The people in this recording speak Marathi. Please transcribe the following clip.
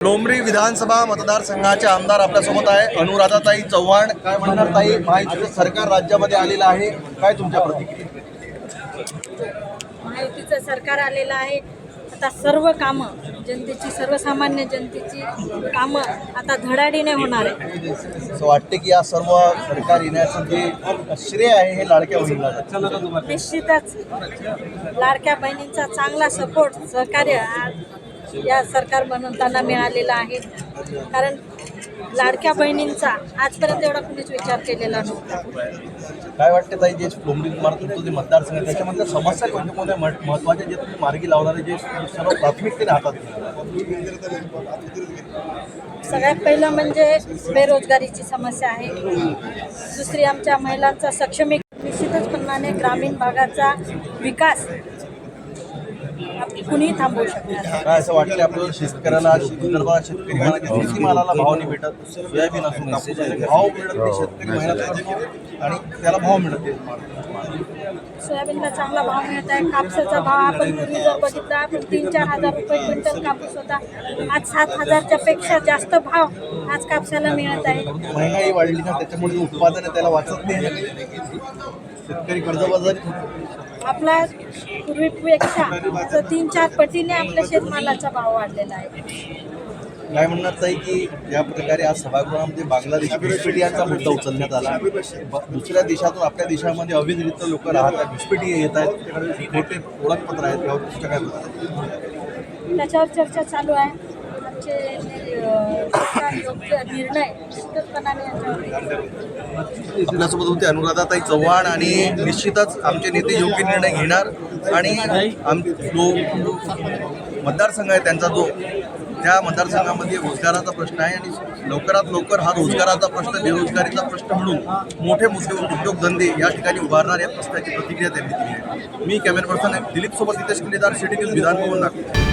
डोंबरी विधानसभा मतदारसंघाचे आमदार आपल्यासोबत आहे. अनुराधाताई चव्हाण काय म्हणणार ताई? महायुतीचं सरकार राज्यामध्ये आलेलं आहे. काय तुमच्या प्रतिक्रिया? महायुतीचं सरकार आलेलं आहे. आता सर्व कामं जनतेची सर्वसामान्य जनतेची कामं आता धडाडीने होणार आहे असं वाटते की या सर्व सरकार येण्याचं जे श्रेय आहे हे लाडक्या बहिणीला. निश्चितच. लाडक्या बहिणींचा चांगला सपोर्ट सहकार्य या सरकार बनवताना मिळालेला आहे. कारण लाडक्या बहिणींचा आजपर्यंत एवढा कुणीच विचार केलेला नव्हता. काय वाटते ताई जे डोंबरी मार्फत जे मतदारसंघ आहे, त्याच्यामधल्या समस्या कोणत्या कोणत्या मह- महत्त्वाच्या जे तुम्ही मार्गी लावणारे जे सर्व प्राथमिकतेने हातात? सगळ्यात पहिलं म्हणजे बेरोजगारीची समस्या आहे. दुसरी आमच्या महिलांचा सक्षमीकरण निश्चितच प्रमाणे ग्रामीण भागाचा विकास कुणीही थांबवू शकणार. काय असं वाटतं आपल्याला शेतकऱ्याला विदर्भात शेतकरी महिला शेतीमालाला भाव नाही भेटत? सोयाबीन असून कापूस असून भाव मिळत नाही शेतकरी महिला करतो आणि त्याला भाव मिळत नाही. सोयाबीनला चांगला भाव मिळत आहे. कापसाचा भाव आपण पूर्वी जर बघितला तीन चार हजार रुपये क्विंटल कापूस होता. आज सात हजारच्या पेक्षा जास्त भाव आज कापसाला मिळत आहे महागाई वाढली ना त्याच्यामुळे उत्पादन आहे त्याला वाचत नाही शेतकरी कर्जबाजारी. आपला पूर्वीपेक्षा तीन चार पटीने आपल्या शेतमालाचा भाव वाढलेला आहे काय म्हणणार ताई की या प्रकारे आज सभागृहामध्ये बांगलादेश घुसपेटियांचा मुद्दा उचलण्यात आला दुसऱ्या देशातून आपल्या देशामध्ये अविधरित लोक राहतात घुसपेटी येत आहेत खोटे ओळखपत्र आहेत यावर तुमचं काय आहे? त्याच्यावर चर्चा चालू आहे आमचे निर्णय आपल्यासोबत होते अनुराधाताई चव्हाण आणि निश्चितच आमचे नेते योग्य निर्णय घेणार आणि आम जो मतदारसंघ आहे त्यांचा जो त्या मतदारसंघामध्ये रोजगाराचा प्रश्न आहे आणि लवकरात लवकर हा रोजगाराचा प्रश्न बेरोजगारीचा प्रश्न म्हणून मोठे मोठे उद्योगधंदे या ठिकाणी उभारणार या प्रश्नाची प्रतिक्रिया त्यांनी दिली आहे. मी कॅमेरा पर्सन दिलीप सोबत नितेश किल्लेदार सिटी न्यूज विधानभवन नागपूर.